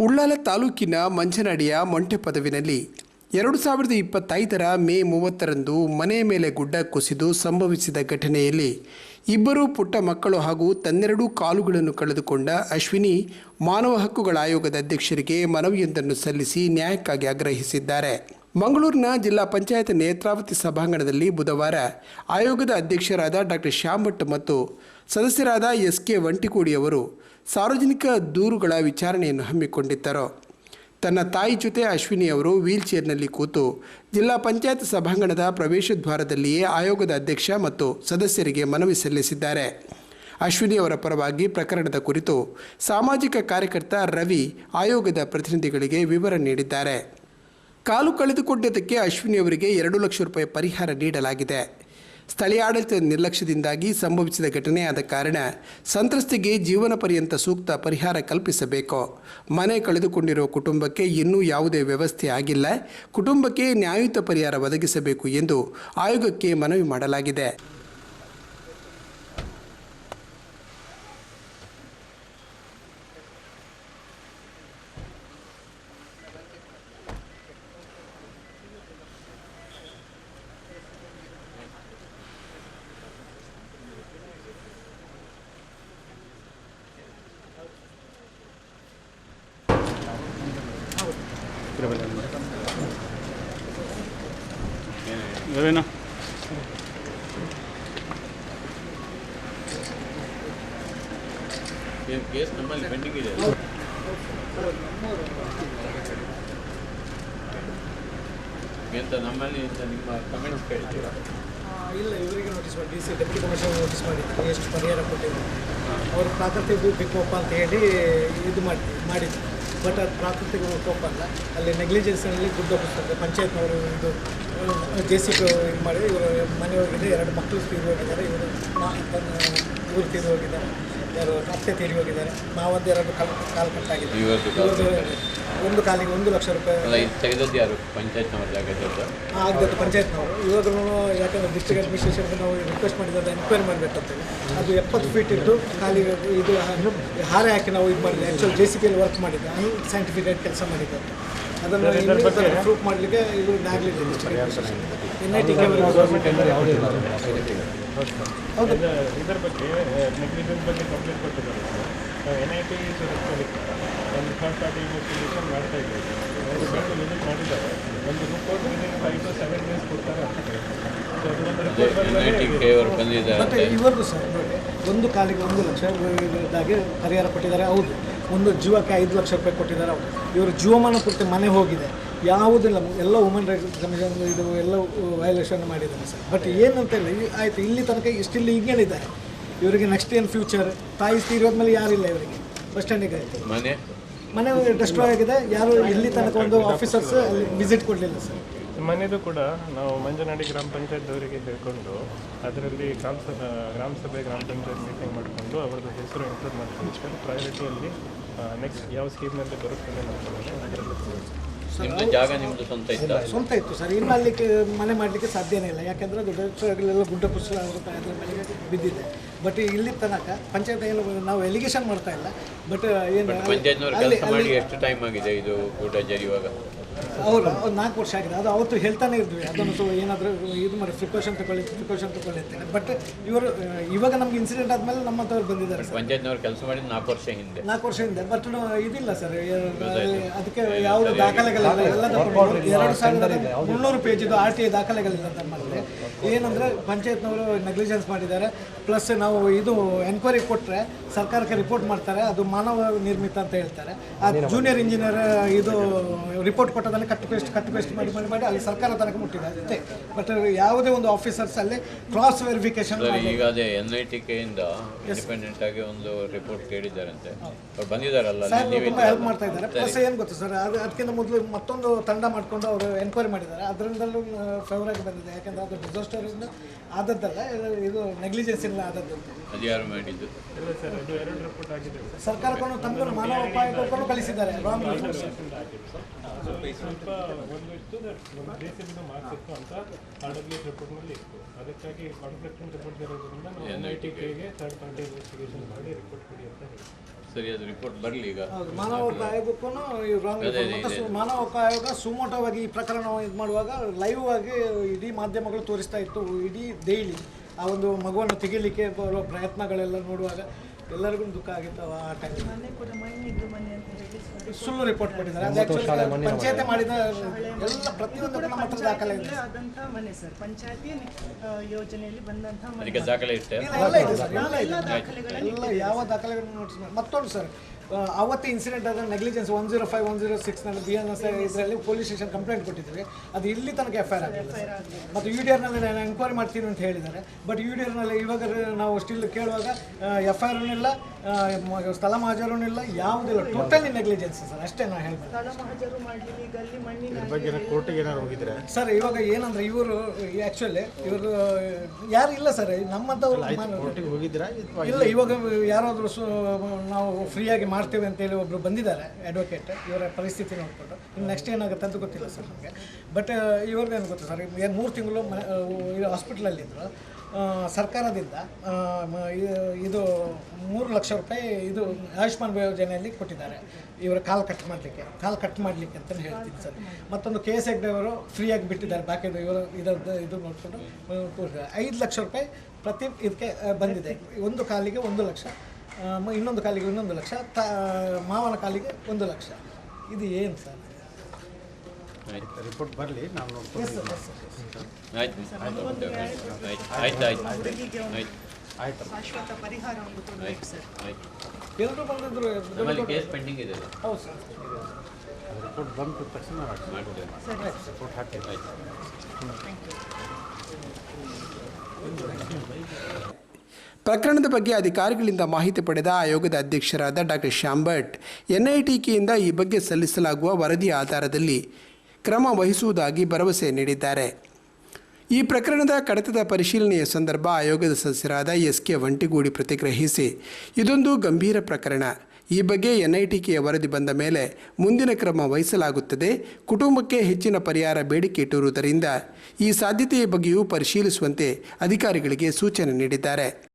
ಉಳ್ಳಾಲ ತಾಲೂಕಿನ ಮಂಜನಾಡಿಯ ಮೊಂಟೆ ಪದವಿನಲ್ಲಿ ಎರಡು ಸಾವಿರದ ಇಪ್ಪತ್ತೈದರ ಮೇ ಮೂವತ್ತರಂದು ಮನೆ ಮೇಲೆ ಗುಡ್ಡ ಕುಸಿದು ಸಂಭವಿಸಿದ ಘಟನೆಯಲ್ಲಿ ಇಬ್ಬರು ಪುಟ್ಟ ಮಕ್ಕಳು ಹಾಗೂ ತನ್ನೆರಡು ಕಾಲುಗಳನ್ನು ಕಳೆದುಕೊಂಡ ಅಶ್ವಿನಿ ಮಾನವ ಹಕ್ಕುಗಳ ಆಯೋಗದ ಅಧ್ಯಕ್ಷರಿಗೆ ಮನವಿಯೊಂದನ್ನು ಸಲ್ಲಿಸಿ ನ್ಯಾಯಕ್ಕಾಗಿ ಆಗ್ರಹಿಸಿದ್ದಾರೆ. ಮಂಗಳೂರಿನ ಜಿಲ್ಲಾ ಪಂಚಾಯತ್ ನೇತ್ರಾವತಿ ಸಭಾಂಗಣದಲ್ಲಿ ಬುಧವಾರ ಆಯೋಗದ ಅಧ್ಯಕ್ಷರಾದ ಡಾಕ್ಟರ್ ಶ್ಯಾಮ್ ಭಟ್ ಮತ್ತು ಸದಸ್ಯರಾದ ಎಸ್ ಕೆ ವಂಟಿಕೋಡಿ ಅವರು ಸಾರ್ವಜನಿಕ ದೂರುಗಳ ವಿಚಾರಣೆಯನ್ನು ಹಮ್ಮಿಕೊಂಡಿದ್ದರು. ತನ್ನ ತಾಯಿ ಜೊತೆ ಅಶ್ವಿನಿ ಅವರು ವೀಲ್ ಚೇರ್ನಲ್ಲಿ ಕೂತು ಜಿಲ್ಲಾ ಪಂಚಾಯತ್ ಸಭಾಂಗಣದ ಪ್ರವೇಶ ದ್ವಾರದಲ್ಲಿಯೇ ಆಯೋಗದ ಅಧ್ಯಕ್ಷ ಮತ್ತು ಸದಸ್ಯರಿಗೆ ಮನವಿ ಸಲ್ಲಿಸಿದ್ದಾರೆ. ಅಶ್ವಿನಿ ಅವರ ಪರವಾಗಿ ಪ್ರಕರಣದ ಕುರಿತು ಸಾಮಾಜಿಕ ಕಾರ್ಯಕರ್ತ ರವಿ ಆಯೋಗದ ಪ್ರತಿನಿಧಿಗಳಿಗೆ ವಿವರ ನೀಡಿದ್ದಾರೆ. ಕಾಲು ಕಳೆದುಕೊಂಡಿದ್ದಕ್ಕೆ ಅಶ್ವಿನಿ ಅವರಿಗೆ ಎರಡು ಲಕ್ಷ ರೂಪಾಯಿ ಪರಿಹಾರ ನೀಡಲಾಗಿದೆ. ಸ್ಥಳೀಯ ಆಡಳಿತದ ನಿರ್ಲಕ್ಷ್ಯದಿಂದಾಗಿ ಸಂಭವಿಸಿದ ಘಟನೆಯಾದ ಕಾರಣ ಸಂತ್ರಸ್ತಿಗೆ ಜೀವನ ಪರ್ಯಂತ ಸೂಕ್ತ ಪರಿಹಾರ ಕಲ್ಪಿಸಬೇಕು. ಮನೆ ಕಳೆದುಕೊಂಡಿರುವ ಕುಟುಂಬಕ್ಕೆ ಇನ್ನೂ ಯಾವುದೇ ವ್ಯವಸ್ಥೆ ಆಗಿಲ್ಲ. ಕುಟುಂಬಕ್ಕೆ ನ್ಯಾಯಯುತ ಪರಿಹಾರ ಒದಗಿಸಬೇಕು ಎಂದು ಆಯೋಗಕ್ಕೆ ಮನವಿ ಮಾಡಲಾಗಿದೆ. ರವೀನಾ ಏನು ಕೇಸ್? ನಮ್ಮಲ್ಲಿ ಪೆಂಡಿಂಗ್ ಇದೆ. ಎಂತ ನಮ್ಮಲ್ಲಿ ಇಂತ ನಿಮ್ಮ ಕಮೆಂಟ್ಸ್ ಕೇಳ್ತೀರಾ? ಇಲ್ಲ ಇವರಿಗೆ ನೋಟಿಸ್ ಮಾಡಿ. D C deputy commissioner notice ಮಾಡಿದ್ರು ಎಷ್ಟು ಪರಿಹಾರ ಕೊಟ್ಟಿದ್ರು. ಅವರು ಪ್ರಾಕೃತಿಕ ವಿಕೋಪ ಅಂತ ಹೇಳಿ ಇದು ಮಾಡಿ ಮಾಡಿದ್ರು. ಬಟ್ ಅದು ಪ್ರಾಕೃತಿಕ ಕೋಪ ಅಲ್ಲ. ಅಲ್ಲಿ ನೆಗ್ಲಿಜೆನ್ಸ್ನಲ್ಲಿ ಗುಡ್ಡ ಪುಸ್ತಕ ಪಂಚಾಯತ್ನವರು ಇದು ಜೆ ಸಿ ಪಿ ಇದು ಮಾಡಿ ಇವರು ಮನೆ ಎರಡು ಮಕ್ಕಳು ತೀರ್ಗೋಗಿದ್ದಾರೆ ಇವರು ತನ್ನ ಇವರು ತೀರಿ ಯಾರು ಅತ್ತೆ ತೀರಿ ಹೋಗಿದ್ದಾರೆ. ಮಾವಂದು ಎರಡು ಕಾಲು ಕಾಲು ಕಟ್ಟಾಗಿದೆ. ಕಾಲು ಒಂದು ಕಾಲಿಗೆ ಒಂದು ಲಕ್ಷ ರೂಪಾಯಿ ಅಲ್ಲ ಇದು ತೆಗೆದದ್ದು ಯಾರು? ಪಂಚಾಯತ್ನವ್ರ ಜಾಗದ ಪಂಚಾಯತ್ ಪಂಚಾಯತ್ನವರು ಇವಾಗ ಯಾಕಂದ್ರೆ ಡಿಸ್ಟ್ರಿಕ್ಟ್ ಅಡ್ಮಿನಿಸ್ಟ್ರೇಷನ್ಗೆ ನಾವು ರಿಕ್ವೆಸ್ಟ್ ಮಾಡಿದಾಗ ಎನ್ಕ್ವೈರಿ ಮಾಡಬೇಕಂತೇಳಿ ಅದು ಎಪ್ಪತ್ತು ಫೀಟ್ ಇದ್ದು ಖಾಲಿ ಇದು ಹಾರೆ ಹಾಕಿ ನಾವು ಇದು ಮಾಡಿದ್ವಿ ಆ್ಯಕ್ಚುಲ್ ಜೆ ಸಿ ಪಿಯಲ್ಲಿ ವರ್ಕ್ ಮಾಡಿದ್ದೆ. ಅನ್ ಸೈಂಟಿಫಿಕ್ ಆಗಿ ಕೆಲಸ ಮಾಡಿದ್ದೆ ಅದನ್ನು ಪ್ರೂಫ್ ಮಾಡಲಿಕ್ಕೆ ಇದು ನಾಗಲಿದೆ ಎನ್ ಐ ಟಿ ಇದರ ಬಗ್ಗೆ ನೆಗ್ಲಿಜೆನ್ಸ್ ಬಗ್ಗೆ ಕಂಪ್ಲೇಂಟ್ ಕೊಟ್ಟಿದ್ದಾರೆ. ನಾವು ಎನ್ ಐ ಟಿ ಒಂದು ಥರ್ಡ್ ಪಾರ್ಟಿ ಇನ್ವೆಸ್ಟಿಗೇಷನ್ ಮಾಡ್ತಾ ಇದ್ದೀವಿ. ಅವರು ಬಂದು ವಿಸಿಟ್ ಮಾಡಿದ್ದಾರೆ. ಒಂದು report within five to seven days ಕೊಡ್ತಾರೆ ಮತ್ತೆ ಇವ್ರದ್ದು ಸರ್ ನೋಡಿ ಒಂದು ಕಾಲಿಗೆ ಒಂದು ಲಕ್ಷ ಇದಾಗಿ ಪರಿಹಾರ ಕೊಟ್ಟಿದ್ದಾರೆ ಹೌದು. ಒಂದು ಜೀವಕ್ಕೆ ಐದು ಲಕ್ಷ ರೂಪಾಯಿ ಕೊಟ್ಟಿದ್ದಾರೆ ಹೌದು. ಇವರು ಜೀವಮಾನ ಪೂರ್ತಿ ಮನೆ ಹೋಗಿದೆ. ಯಾವುದಿಲ್ಲ. ಎಲ್ಲ ವುಮೆನ್ ರೈಟ್ಸ್ ಕಮಿಷನ್ ಇದು ಎಲ್ಲ ವಯಲೇಷನ್ ಮಾಡಿದ್ದಾರೆ ಸರ್. ಬಟ್ ಏನಂತ ಹೇಳಿ ಆಯಿತು ಇಲ್ಲಿ ತನಕ ಇಷ್ಟಿಲ್ಲಿ ಈಗೇನಿದ್ದಾರೆ? ಇವರಿಗೆ ನೆಕ್ಸ್ಟ್ ಏನು ಫ್ಯೂಚರ್ ತಾಯಿ ತೀರೋದ್ಮೇಲೆ ಯಾರಿಲ್ಲ ಇವರಿಗೆ? ಬಸ್ ಸ್ಟ್ಯಾಂಡಿಗೆ ಆಯಿತು ಮನೆ. ಮನೆ ಡೆಸ್ಟ್ರಾಯ್ ಆಗಿದೆ. ಯಾರು ಇಲ್ಲಿ ತನಕ ಒಂದು ಆಫೀಸರ್ಸ್ ಅಲ್ಲಿ ವಿಸಿಟ್ ಕೊಡಲಿಲ್ಲ ಸರ್. ಮನೆಯದು ಕೂಡ ನಾವು ಮಂಜನಾಡಿ ಗ್ರಾಮ ಪಂಚಾಯತ್ದವರಿಗೆ ಹೇಳ್ಕೊಂಡು ಅದರಲ್ಲಿ ಗ್ರಾಮ ಸಭೆ ಗ್ರಾಮ ಸಭೆ ಗ್ರಾಮ ಪಂಚಾಯತ್ ಮೀಟಿಂಗ್ ಮಾಡಿಕೊಂಡು ಅವ್ರದ್ದು ಹೆಸರು ಇನ್ಕ್ಲೂಡ್ ಮಾಡ್ಕೊಂಡು ಪ್ರಯಾರಿಟಿಯಲ್ಲಿ ನೆಕ್ಸ್ಟ್ ಯಾವ ಸ್ಕೀಮ್ನಲ್ಲಿ ಬರುತ್ತದೆ ಅಂತ ಅದರಲ್ಲಿ ನಿಮ್ದು ಜಾಗ ನಿಮ್ದು ಸ್ವಂತ ಇತ್ತ? ಸ್ವಂತ ಇತ್ತು ಸರ್. ಇನ್ನು ಅಲ್ಲಿ ಮನೆ ಮಾಡಲಿಕ್ಕೆ ಸಾಧ್ಯನೇ ಇಲ್ಲ. ಯಾಕೆಂದರೆ ದೊಡ್ಡ ಡೆಸ್ಟ್ರಾಯ್ಗಳೆಲ್ಲ ಗುಡ್ಡ ಕುಸಿಲ ಆಗುತ್ತೆ ಅದರ ಮೇಲೆ ಬಿದ್ದಿದೆ. ಬಟ್ ಇಲ್ಲಿ ತನಕ ಪಂಚಾಯತ್ ಏನು ನಾವು ಎಲಿಗೇಷನ್ ಮಾಡ್ತಾ ಇಲ್ಲ. ಬಟ್ ಏನು ಪಂಚಾಯತ್ನವ್ರು ಕೆಲಸ ಮಾಡಿ ಎಷ್ಟು ಟೈಮ್ ಆಗಿದೆ ಇದು ಊಟ ಜರಿಯುವಾಗ ಅವರು ಒಂದು ನಾಲ್ಕು ವರ್ಷ ಆಗಿದೆ. ಅದು ಅವತ್ತು ಹೇಳ್ತಾನೆ ಇದ್ವಿ. ಅದನ್ನು ಸೊ ಏನಾದರೂ ಇದು ಮಾಡಿ ಪ್ರಿಕಾಷನ್ ತಗೊಳ್ಳಿ ಪ್ರಿಕಾಷನ್ ತಗೊಳ್ಳಿ ಅಂತೇಳಿ ಬಟ್ ಇವರು ಇವಾಗ ನಮ್ಗೆ ಇನ್ಸಿಡೆಂಟ್ ಆದಮೇಲೆ ನಮ್ಮಂಥವ್ರು ಬಂದಿದ್ದಾರೆ ಸರ್. ಪಂಚಾಯತ್ನವ್ರು ಕೆಲಸ ಮಾಡಿ ನಾಲ್ಕು ವರ್ಷ ಹಿಂದೆ. ನಾಲ್ಕು ವರ್ಷ ಹಿಂದೆ. ಬಟ್ ಇದಿಲ್ಲ ಸರ್. ಅದಕ್ಕೆ ಯಾವುದೇ ದಾಖಲೆಗಳಿಲ್ಲ. ಎಲ್ಲ ಎರಡು ಸಾವಿರದ ಮುನ್ನೂರು ಪೇಜಿದು ಆರ್ ಟಿ ಐ ದಾಖಲೆಗಳಿಲ್ಲ ನಮ್ಮಲ್ಲಿ ಏನಂದರೆ ಪಂಚಾಯತ್ನವರು ನೆಗ್ಲಿಜೆನ್ಸ್ ಮಾಡಿದ್ದಾರೆ. ಪ್ಲಸ್ ನಾವು ಇದು ಎನ್ಕ್ವೈರಿ ಕೊಟ್ಟರೆ ಸರ್ಕಾರಕ್ಕೆ ರಿಪೋರ್ಟ್ ಮಾಡ್ತಾರೆ. ಅದು ಮಾನವ ನಿರ್ಮಿತ ಅಂತ ಹೇಳ್ತಾರೆ. ಆ ಜೂನಿಯರ್ ಇಂಜಿನಿಯರ್ ಇದು ರಿಪೋರ್ಟ್ ಕೊಟ್ಟದನ್ನು ಕಟ್ ಪೇಸ್ಟ್ ಕಟ್ ಪೇಸ್ಟ್ ಮಾಡಿ ಮಾಡಿ ಮಾಡಿ ಅಲ್ಲಿ ಸರ್ಕಾರ ತನಕ ಮುಟ್ಟಿದೆ ಅಷ್ಟೇ. ಬಟ್ ಯಾವುದೇ ಒಂದು ಆಫೀಸರ್ಸ್ ಅಲ್ಲಿ ಕ್ರಾಸ್ ವೆರಿಫಿಕೇಶನ್ ಈಗ ಅದೇ ಎನ್ ಐ ಟಿ ಕೆಯಿಂದ ಇಂಡಿಪೆಂಡೆಂಟ್ ಆಗಿ ಒಂದು ರಿಪೋರ್ಟ್ ಕೇಳಿದ್ದಾರಂತೆ. ಅವ್ರು ಬಂದಿದ್ದಾರಲ್ಲ ತುಂಬ ಹೆಲ್ಪ್ ಮಾಡ್ತಾ ಇದ್ದಾರೆ. ಪ್ಲಸ್ ಏನು ಗೊತ್ತು ಸರ್ ಅದು ಅದಕ್ಕಿಂತ ಮೊದಲು ಮತ್ತೊಂದು ತಂಡ ಮಾಡಿಕೊಂಡು ಅವರು ಎನ್ಕ್ವೈರಿ ಮಾಡಿದ್ದಾರೆ. ಅದರಿಂದಲೂ ಫೇವರ್ ಆಗಿ ಬಂದಿದೆ. ಯಾಕಂದ್ರೆ ಅದು ಡಿಸಾಸ್ಟರ್ ಆದದ್ದಲ್ಲ ಇದು ನೆಗ್ಲಿಜೆನ್ಸ್ ಇಲ್ಲ ಆದದ್ದು. ಯಾರು ಮಾಡಿದ್ದು. ಇಲ್ಲ ಸರ್ ಅದು ಎರಡು ರಿಪೋರ್ಟ್ ಆಗಿದೆ ಸರ್ಕಾರಕ್ಕೂ ತಮ್ಮ ಮಾನವ ಸ್ವಲ್ಪ ದೇಶದಿಂದ ಅಂತ ರಿಪೋರ್ಟ್ನಲ್ಲಿ ಇತ್ತು. ಅದಕ್ಕಾಗಿ ರಿಪೋರ್ಟ್ ಇರೋದ್ರಿಂದ ನಾವು ಎನ್ ಐ ಟಿ ಕೆಗೆ ಥರ್ಡ್ ಪಾರ್ಟಿ ಇನ್ವೆಸ್ಟಿಗೇಷನ್ ಮಾಡಿ ರಿಪೋರ್ಟ್ ಕೊಡಿ ಅಂತ ಹೇಳಿ. ಸರಿ ಅದು ರಿಪೋರ್ಟ್ ಬರಲಿ ಈಗ. ಮಾನವ ಆಯೋಗಕ್ಕೂ ಮಾನವ ಆಯೋಗ ಸುಮೋಟವಾಗಿ ಈ ಪ್ರಕರಣ ಇದು ಮಾಡುವಾಗ ಲೈವ್ ಆಗಿ ಇಡೀ ಮಾಧ್ಯಮಗಳು ತೋರಿಸ್ತಾ ಇತ್ತು ಇಡೀ ಡೈಲಿ ಆ ಒಂದು ಮಗುವನ್ನು ತೆಗಿಲಿಕ್ಕೆ ಬರೋ ಪ್ರಯತ್ನಗಳೆಲ್ಲ ನೋಡುವಾಗ ಎಲ್ಲರಿಗೂ ದುಃಖ ಆಗಿತ್ತು ಆ ಟೈಮ್ ಮನೆ ಮನೆ ಅಂತ ಸುಳ್ಳು ರಿಪೋರ್ಟ್ ಕೊಟ್ಟಿದ್ದಾರೆ. ಪಂಚಾಯತಿ ಮಾಡಿದ ಎಲ್ಲ ಪ್ರತಿಯೊಂದು ನಮ್ಮ ಹತ್ರ ದಾಖಲೆ ಇದೆ. ಮನೆ ಸರ್. ಪಂಚಾಯತಿ ಯೋಜನೆಯಲ್ಲಿ ಬಂದಂತಹ ಮನೆ. ದಾಖಲೆ ಇಟ್ಟೆ. ಇಲ್ಲ, ಎಲ್ಲ ಇದೆ ಸರ್. ಎಲ್ಲ ಇದೆ. ಎಲ್ಲ ಯಾವ ದಾಖಲೆಗಳನ್ನು ನೋಟಿಸ್ ಮಾಡಿ ಮತ್ತೊಂದು ಸರ್ ಅವತ್ತು ಇನ್ಸಿಡೆಂಟ್ ಆದ negligence one zero five one zero ಸಿಕ್ಸ್ನಲ್ಲಿ B N S ಇದರಲ್ಲಿ ಪೊಲೀಸ್ ಸ್ಟೇಷನ್ ಕಂಪ್ಲೇಂಟ್ ಕೊಟ್ಟಿದ್ವಿ. ಅದು ಇಲ್ಲಿ ತನಕ ಎಫ್ ಐ ಆರ್ ಆಗಿದೆ. ಮತ್ತು ಯು ಡಿ ಆರ್ನಲ್ಲಿ ನಾನು ಎಂಕ್ವೈರಿ ಮಾಡ್ತೀನಿ ಅಂತ ಹೇಳಿದ್ದಾರೆ. ಬಟ್ ಯು ಡಿ ಆರ್ನಲ್ಲಿ ಇವಾಗ ನಾವು ಸ್ಟಿಲ್ ಕೇಳುವಾಗ ಎಫ್ ಐ ಆರ್ ಇಲ್ಲ ಸ್ಥಳ ಮಹಾಜರೂ ಇಲ್ಲ ಯಾವುದಿಲ್ಲ ಟೋಟಲಿ ನೆಗ್ಲಿಜೆನ್ಸ್ ಸರ್. ಅಷ್ಟೇ ನಾನು ಮಣ್ಣಿನ ಸರ್ ಇವಾಗ ಏನಂದ್ರೆ ಇವರು ಆ್ಯಕ್ಚುಲಿ ಇವರು ಯಾರು ಇಲ್ಲ ಸರ್. ನಮ್ಮಂಥವ್ರು ಇಲ್ಲ ಇವಾಗ ಯಾರಾದರೂ ಸು ನಾವು ಫ್ರೀಯಾಗಿ ಮಾಡ್ತೇವೆ ಅಂತೇಳಿ ಒಬ್ಬರು ಬಂದಿದ್ದಾರೆ ಅಡ್ವೊಕೇಟ್ ಇವರ ಪರಿಸ್ಥಿತಿ ನೋಡಿಕೊಂಡು. ಇನ್ನು ನೆಕ್ಸ್ಟ್ ಏನಾಗುತ್ತೆ ಅಂತ ಗೊತ್ತಿಲ್ಲ ಸರ್ ನಮಗೆ. ಬಟ್ ಇವ್ರದ್ದೇನು ಗೊತ್ತು ಸರ್, ಏನು ಮೂರು ತಿಂಗಳು ಹಾಸ್ಪಿಟ್ಲಲ್ಲಿದ್ದರು ಸರ್ಕಾರದಿಂದ ಮ- ಇದು ಮೂರು ಲಕ್ಷ ರೂಪಾಯಿ ಇದು ಆಯುಷ್ಮಾನ್ ಯೋಜನೆಯಲ್ಲಿ ಕೊಟ್ಟಿದ್ದಾರೆ. ಇವರ ಕಾಲು ಕಟ್ ಮಾಡಲಿಕ್ಕೆ, ಕಾಲು ಕಟ್ ಮಾಡಲಿಕ್ಕೆ ಅಂತಲೇ ಹೇಳ್ತೀನಿ ಸರ್. ಮತ್ತೊಂದು ಕೆ ಎಸ್ ಅವರು ಫ್ರೀಯಾಗಿ ಬಿಟ್ಟಿದ್ದಾರೆ ಬಾಕಿ ಇವರು ಇದರದ್ದು ಇದು ನೋಡಿಕೊಂಡು ಐದು ಲಕ್ಷ ರೂಪಾಯಿ ಪ್ರತಿ ಇದಕ್ಕೆ ಬಂದಿದೆ. ಒಂದು ಕಾಲಿಗೆ ಒಂದು ಲಕ್ಷ ಮ- ಇನ್ನೊಂದು ಕಾಲಿಗೆ ಇನ್ನೊಂದು ಲಕ್ಷ ತ ಮಾವನ ಕಾಲಿಗೆ ಒಂದು ಲಕ್ಷ. ಇದು ಏನು ಸರ್? ರಿಪೋರ್ಟ್ ಬರಲಿ ನಾವು ಎಲ್ಲರೂ ಬಂದಿದ್ರು ಕೇಸ್ ಪೆಂಡಿಂಗ್ ಇದೆ ಹೌದು ಸರ್ ರಿಪೋರ್ಟ್ ಬಂದ ತಕ್ಷಣ ಮಾಡ್ತೇವೆ. ರಿಪೋರ್ಟ್ ಹಾಕಿ ಆಯ್ತು. ಪ್ರಕರಣದ ಬಗ್ಗೆ ಅಧಿಕಾರಿಗಳಿಂದ ಮಾಹಿತಿ ಪಡೆದ ಆಯೋಗದ ಅಧ್ಯಕ್ಷರಾದ ಡಾಕ್ಟರ್ ಶ್ಯಾಮ್ ಭಟ್ ಎನ್ಐಟಿಕೆಯಿಂದ ಈ ಬಗ್ಗೆ ಸಲ್ಲಿಸಲಾಗುವ ವರದಿಯ ಆಧಾರದಲ್ಲಿ ಕ್ರಮ ವಹಿಸುವುದಾಗಿ ಭರವಸೆ ನೀಡಿದ್ದಾರೆ. ಈ ಪ್ರಕರಣದ ಕಡತದ ಪರಿಶೀಲನೆಯ ಸಂದರ್ಭ ಆಯೋಗದ ಸದಸ್ಯರಾದ ಎಸ್ ಕೆ ವಂಟಿಗೂಡಿ ಪ್ರತಿಕ್ರಿಯಿಸಿ ಇದೊಂದು ಗಂಭೀರ ಪ್ರಕರಣ. ಈ ಬಗ್ಗೆ ಎನ್ಐಟಿಕೆಯ ವರದಿ ಬಂದ ಮೇಲೆ ಮುಂದಿನ ಕ್ರಮ ವಹಿಸಲಾಗುತ್ತದೆ. ಕುಟುಂಬಕ್ಕೆ ಹೆಚ್ಚಿನ ಪರಿಹಾರ ಬೇಡಿಕೆ ಇಟ್ಟಿರುವುದರಿಂದ ಈ ಸಾಧ್ಯತೆಯ ಬಗ್ಗೆಯೂ ಪರಿಶೀಲಿಸುವಂತೆ ಅಧಿಕಾರಿಗಳಿಗೆ ಸೂಚನೆ ನೀಡಿದ್ದಾರೆ.